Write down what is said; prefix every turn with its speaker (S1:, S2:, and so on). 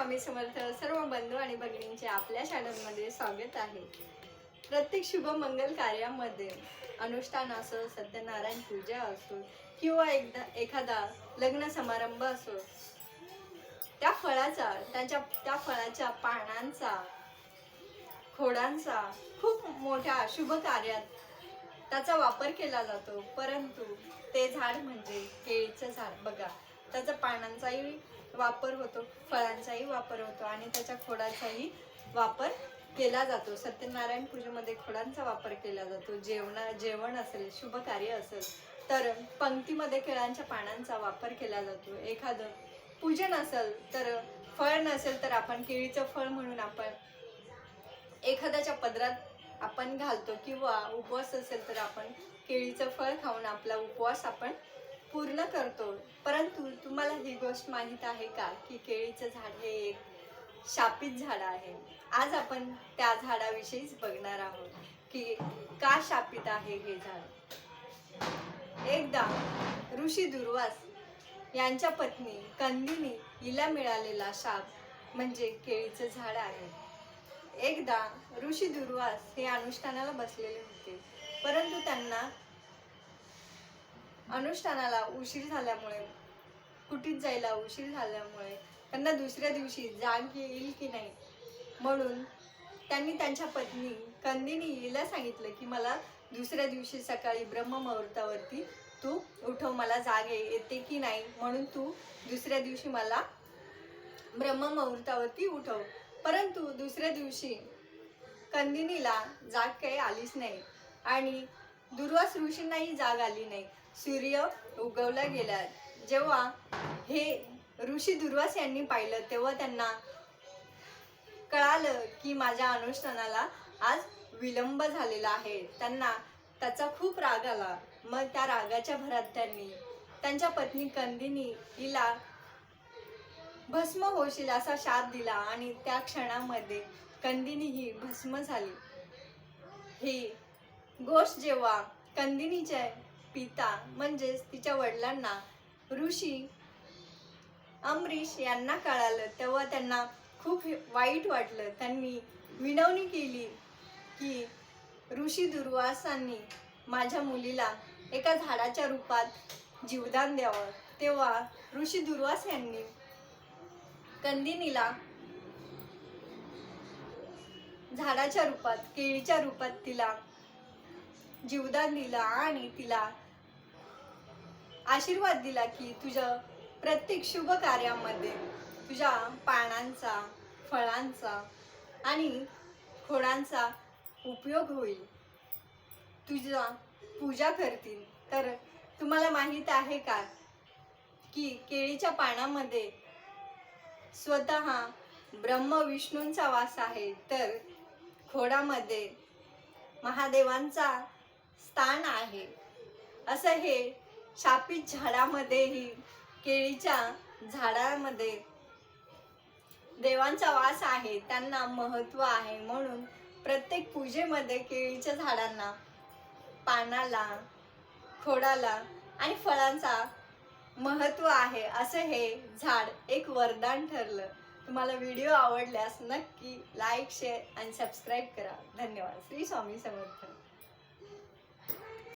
S1: स्वामी समर्थ सर्व बंधू आणि भगिनींचे आपल्या चॅनलमध्ये स्वागत आहे. प्रत्येक शुभ मंगल कार्यामध्ये अनुष्ठान असो सत्यनारायण पूजा असो किंवा एकदा एखादा लग्न समारंभ असो त्या फळाचा त्यांच्या त्या फळाच्या पानांचा खोडांचा खूप मोठ्या शुभ कार्यात त्याचा वापर केला जातो. परंतु ते झाड म्हणजे केळीचं झाड. बघा त्याचा पानांचाही वापर होतो फळांचाही वापर होतो आणि त्याच्या खोडाचाही वापर केला जातो. सत्यनारायण पूजेमध्ये खोडांचा वापर केला जातो. जेवणा जेवण असेल शुभ कार्य असेल तर पंक्तीमध्ये केळांच्या पानांचा वापर केला जातो. एखादं पूजन असेल तर फळ नसेल तर आपण केळीचं फळ म्हणून आपण एखाद्याच्या पदरात आपण घालतो किंवा उपवास असेल तर आपण केळीचं फळ खाऊन आपला उपवास आपण पूर्ण करतो. परंतु तुम्हाला ही गोष्ट माहीत आहे का? की केळीचं झाड हे एक शापित झाड आहे. आज आपण त्या झाडाविषयीच बघणार आहोत की का शापित आहे हे झाड. एकदा ऋषी दुर्वास यांच्या पत्नी कंदिनी हिला मिळालेला शाप म्हणजे केळीचं झाड आहे. एकदा ऋषी दुर्वास हे अनुष्ठानाला बसलेले होते. परंतु त्यांना अनुष्ठानाला उशीर झाल्यामुळे कुटीत जायला उशीर झाल्यामुळे त्यांना दुसऱ्या दिवशी जाग येईल की नाही? म्हणून त्यांनी त्यांच्या पत्नी कंदिनी हिला सांगितलं की मला दुसऱ्या दिवशी सकाळी ब्रह्ममुहूर्तावरती तू उठव मला जाग येते की नाही? म्हणून तू दुसऱ्या दिवशी मला ब्रह्ममुहूर्तावरती उठव. परंतु दुसऱ्या दिवशी कंदिनीला जाग काही आलीच नाही आणि दुर्वास ऋषींनाही जाग आली नाही. सूर्य उगवला गेला जेव्हा हे ऋषी दुर्वास यांनी पाहिलं तेव्हा त्यांना कळालं की माझ्या अनुष्ठानाला आज विलंब झालेला आहे. त्यांना त्याचा खूप राग आला. मग त्या रागाच्या भरात त्यांनी त्यांच्या पत्नी कंदिनी हिला भस्म होशील असा शाप दिला आणि त्या क्षणामध्ये कंदिनी ही भस्म झाली. ही गोष्ट जेव्हा कंदिनीच्या पिता म्हणजेच तिच्या वडिलांना ऋषी अमरीश यांना कळालं. तेव्हा त्यांना खूप वाईट वाटलं. त्यांनी विनवणी केली की ऋषी दुर्वासांनी माझ्या मुलीला एका झाडाच्या रूपात जीवदान द्यावं. तेव्हा ऋषी दुर्वास यांनी कंदिनीला झाडाच्या रूपात केळीच्या रूपात तिला जीवदान दिलं आणि तिला आशीर्वाद दिला की तुझ्या प्रत्येक शुभ कार्यामध्ये तुझ्या पानांचा फळांचा आणि खोडांचा उपयोग होईल. तुझा पूजा करतील. तर तुम्हाला माहीत आहे का की केळीच्या पानामध्ये स्वतः ब्रह्म विष्णूंचा वास आहे. तर खोडामध्ये महादेवांचा स्थान आहे. असं हे शापित झाडामध्येही केळीच्या झाडामध्ये देवांचा वास आहे त्यांना महत्त्व आहे म्हणून प्रत्येक पूजेमध्ये केळीच्या झाडांना पानाला खोडाला आणि फळांचा महत्त्व आहे असं हे झाड एक वरदान ठरलं. तुम्हाला व्हिडिओ आवडल्यास नक्की लाईक शेअर आणि सबस्क्राईब करा. धन्यवाद. श्री स्वामी समर्थ.